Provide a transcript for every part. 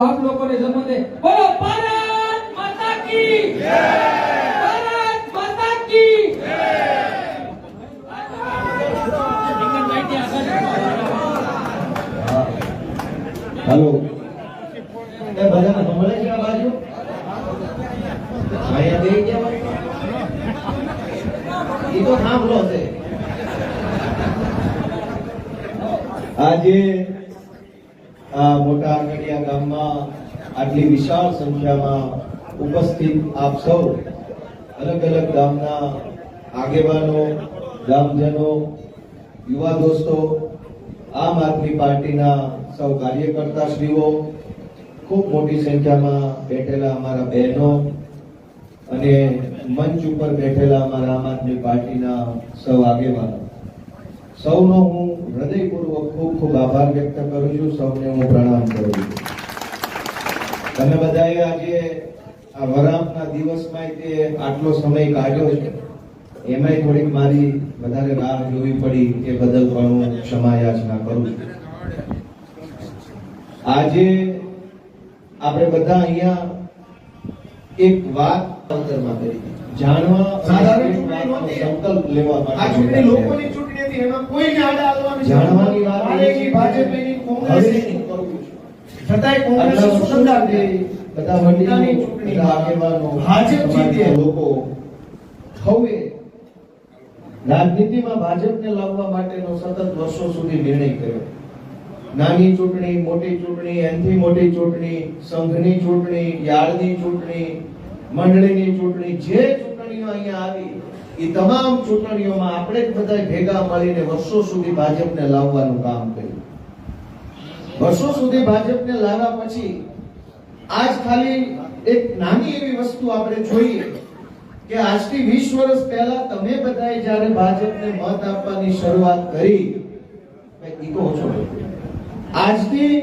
આપ લોકોને દે બોલો, ભારત માતા કી જય! ભારત માતા કી હાલો. એ બધાને સંભળાય છે બાજુ? દે કે ભાઈ એ તો સાંભળો છે. આજે આ મોટા આંગડિયા ગામમાં આટલી વિશાળ સંખ્યામાં ઉપસ્થિત આપ સૌ અલગ અલગ ગામના આગેવાનો, ગામજનો, યુવા દોસ્તો, આમ આદમી પાર્ટીના સૌ કાર્યકર્તા શ્રીઓ ખૂબ મોટી સંખ્યામાં બેઠેલા અમારા બહેનો અને મંચ ઉપર બેઠેલા અમારા આમ આદમી પાર્ટીના સૌ આગેવાનો. સૌનો હું હૃદયપૂર્વક ખૂબ ખૂબ આભાર વ્યક્ત કરું છું, સૌને હું પ્રણામ કરું છું. તમે બધાએ આજે આ વરાપના દિવસમાં તે આટલો સમય કાઢ્યો છે, એમાંય થોડીક મારી વધારે રાહ જોવી પડી એ બદલ પણ હું ક્ષમા યાચના કરું છું. આજે આપણે બધા અહીંયા એક વાત અંતરમાં કરી જાણવા સાધારણ એક ચૂંટણી વાતનો નહોતી. સંકલ્પ લેવા માટે આ ચૂંટણી લોકોની ચૂંટણી હતી એમાં કોઈને આડા આવવાનું જાણવાની વાત એ આને છે ઈ કે ભાજપ એની કોંગ્રેસ હવે એની. કરું છું છતાંય કોંગ્રેસ વર્ષો છે. બધા વડીલો પોતાની આગેવાનો ભાજપ જીતે. લોકો હવે રાજનીતિમાં ભાજપને લાવવા માટેનો સતત વર્ષો સુધી નિર્ણય કર્યો નાની ચૂંટણી મોટી ચૂંટણી એનથી મોટી ચૂંટણી સંઘની ચૂંટણી યાર્ડની ચૂંટણી મંડળીની ચૂંટણી, જે ચૂંટણીઓ અહીંયા આવી, એ તમામ ચૂંટણીઓમાં આપણે જ બધા ભેગા મળીને વર્ષો સુધી ભાજપને લાવવાનું કામ કર્યું. વર્ષો સુધી ભાજપને લાવ્યા પછી, આજ ખાલી એક નાની એવી વસ્તુ આપણે જોઈએ કે આજથી 20 વર્ષ પહેલા તમે બધાએ જ્યારે ભાજપને મત આપવાની શરૂઆત કરી ઈગો ઓછો આજથી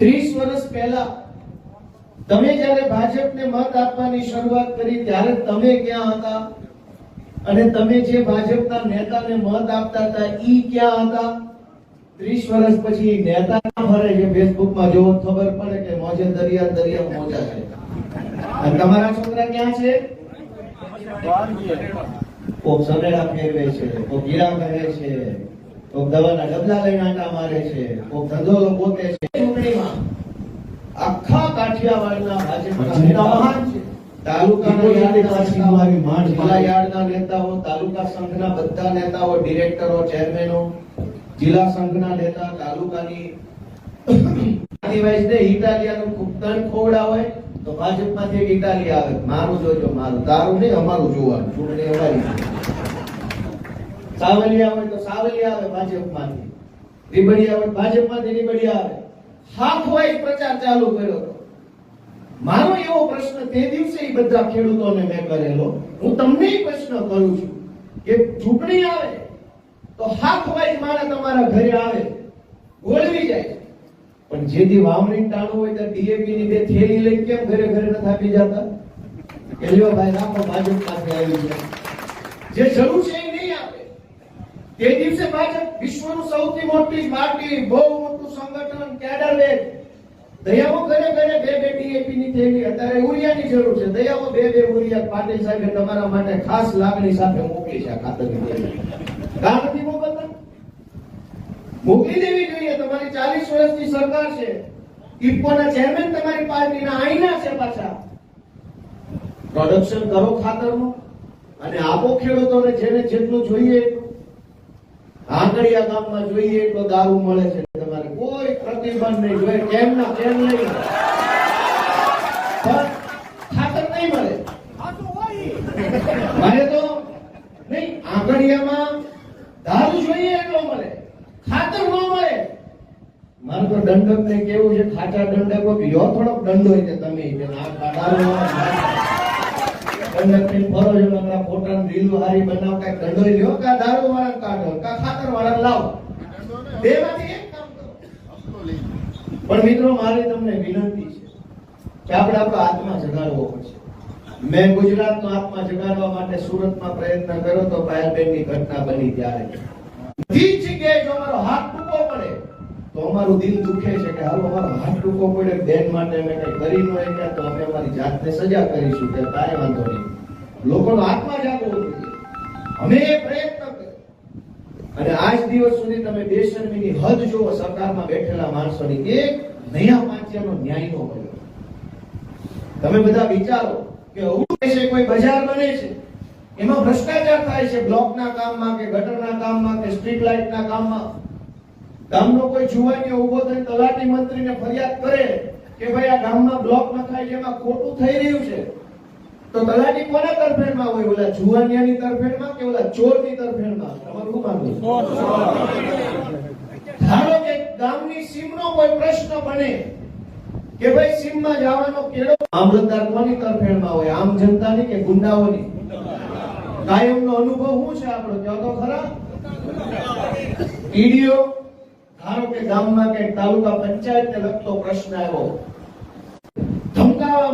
30 વર્ષ પહેલા તમે જ્યારે ભાજપને મત આપવાની શરૂઆત કરી, ત્યારે તમે ક્યાં હતા? અને તમે જે ભાજપના નેતાને મત આપતા હતા, ઈ ક્યાં હતા? 30 વર્ષ પછી નેતા ફરે છે? ફેસબુકમાં જોવો ખબર પડે કે મોજે દરિયા દરિયા મોજા છે. તમારા છોકરા ક્યાં છે? કોક સનેડા ફેરવે છે, કોક ગીરા કરે છે, કોક દવાના ડબલા લઈને આટા મારે છે, કોક ધંધો પોતે છે. ચૂંટણીમાં આખા કાઠિયાવાડના ભાજપના મહાન છે. તાલુકાના જિલ્લા યાર્ડના નેતાઓ તાલુકા સંઘના બધા નેતાઓ ડિરેક્ટરો ચેરમેનો જિલ્લા સંઘના નેતા તાલુકાની આદિવાસી ઇટાલિયાનું તણ ખોવડા હોય તો ભાજપમાંથી એક ઇટાલી આવે. મારું જોજો મારું. તારું નહીં અમારું જોવાનું. ચૂંટણી અમારી સાવલિયા હોય તો સાવલિયા આવે ભાજપમાંથી. રીબડિયા હોય ભાજપમાંથી રીબડિયા આવે. હાફ વાઇઝ પ્રચાર ચાલુ કર્યો મારો એવો પ્રશ્ન તે દિવસે બધા ખેડૂતોને મેં કરેલો. હું તમને પ્રશ્ન કરું છું કે ચૂંટણી આવે તો હાફ વાઇઝ મારા તમારા ઘરે આવે, ગોળવી જાય. પણ જેથી વાવણી ટાણું હોય તો ડીએપી ની બે થેલી લઈ કેમ ઘરે ઘરે નથી આપી જતા? કે લ્યો ભાઈ, રાખો, ભાજપ પાસે આવી જાય જે જરૂર છે એ નહીં આપે. તે દિવસે ભાજપ વિશ્વનું સૌથી મોટી પાર્ટી બહુ કેડર લે દયામાં ઘરે ઘરે બે બે ડીએપી ની થેલી અત્યારે યુરિયાની જરૂર છે. દયાઓ બે બે યુરિયા પાટીલ સાહેબે તમારા માટે ખાસ લાગણી સાથે મોકલી છે ખાતર કામ નથી મોકલતા? મોકલી દેવી જોઈએ. તમારી ચાલીસ વર્ષની સરકાર છે. ઇફકોના ચેરમેન તમારી પાર્ટીના આઈના છે પાછા. પ્રોડક્શન કરો ખાતરનું અને આપો ખેડૂતોને જેને જેટલું જોઈએ એટલું આંગળિયા ગામમાં જોઈએ એટલો દારૂ મળે છે. તમારે કોઈ પ્રતિબંધ નહીં. જોઈએ, કેમ ના, કેમ નહીં? ખાતર નહીં મળે. મારે તો નહીં, આંગળિયામાં દારૂ જોઈએ એટલો મળે. ખાતર ન મળે. મારે તો દંડક ને કેવું છે ખાચા દંડકો, યો થોડોક દંડો હોય કે તમે દારૂ ન દંડક ફરો નકરા ફોટા રીલ હારી બનાવ દંડો લ્યો, કા દારૂ વાળા કાઢો, કા ખાતર વાળા લાવો. બેમાંથી એક કામ કરો. પણ મિત્રો, મારી તમને વિનંતી છે કે આપણે આપણો આત્મા જગાડવો પડશે. મેં ગુજરાતનો આત્મા જગાડવા માટે સુરતમાં પ્રયત્ન કર્યો તો પાયલબેનની ઘટના બની ત્યારે. બધી જગ્યાએ જો મારો હાથ ટૂંકો પડે તો અમારું દિલ દુખે છે કે હાલો, અમારો હાથ ટૂંકો પડે, બેન માટે અમે કઈ કરી ન શક્યા, તો અમે અમારી જાતને સજા કરીશું. કે કાંઈ વાંધો નહીં. લોકોનો આત્મા જાગવો અમે પ્રયત્ન અને આજ દિવસ સુધી તમે બેશરમીની હદ જુઓ, સરકારમાં બેઠેલા માણસોની એક નયા વાંચ્યાનો ન્યાય નો કર્યો તમે બધા વિચારો કે એવું છે, કોઈ બજાર બને છે? એમાં ભ્રષ્ટાચાર થાય છે, બ્લોકના કામમાં કે ગટરના કામમાં કે સ્ટ્રીટ લાઇટના કામમાં. ગામનો કોઈ જુવાનીઓ ઊભો થઈને તલાટી મંત્રીને ફરિયાદ કરે કે ભાઈ આ ગામમાં બ્લોક નખાય એમાં ખોટું થઈ રહ્યું છે, તો તલાટી કોના તરફેણમાં હોય? ઓલા જુવાનિયાની તરફેણમાં કે ઓલા ચોરની તરફેણમાં? તમારું માનવું ધારો કે ગામની સીમનો કોઈ પ્રશ્ન બને કે ભાઈ સીમમાં જવાનો કેળો મામલતદાર કોની તરફેણમાં હોય? આમ જનતાની કે ગુંડાઓની? કાયમનો અનુભવ શું છે આપણો? કયો તો ખરા? ઈડીઓ ધારો કે ગામમાં કે તાલુકા પંચાયતને લગતો પ્રશ્ન આવ્યો. ધમકાવવામાં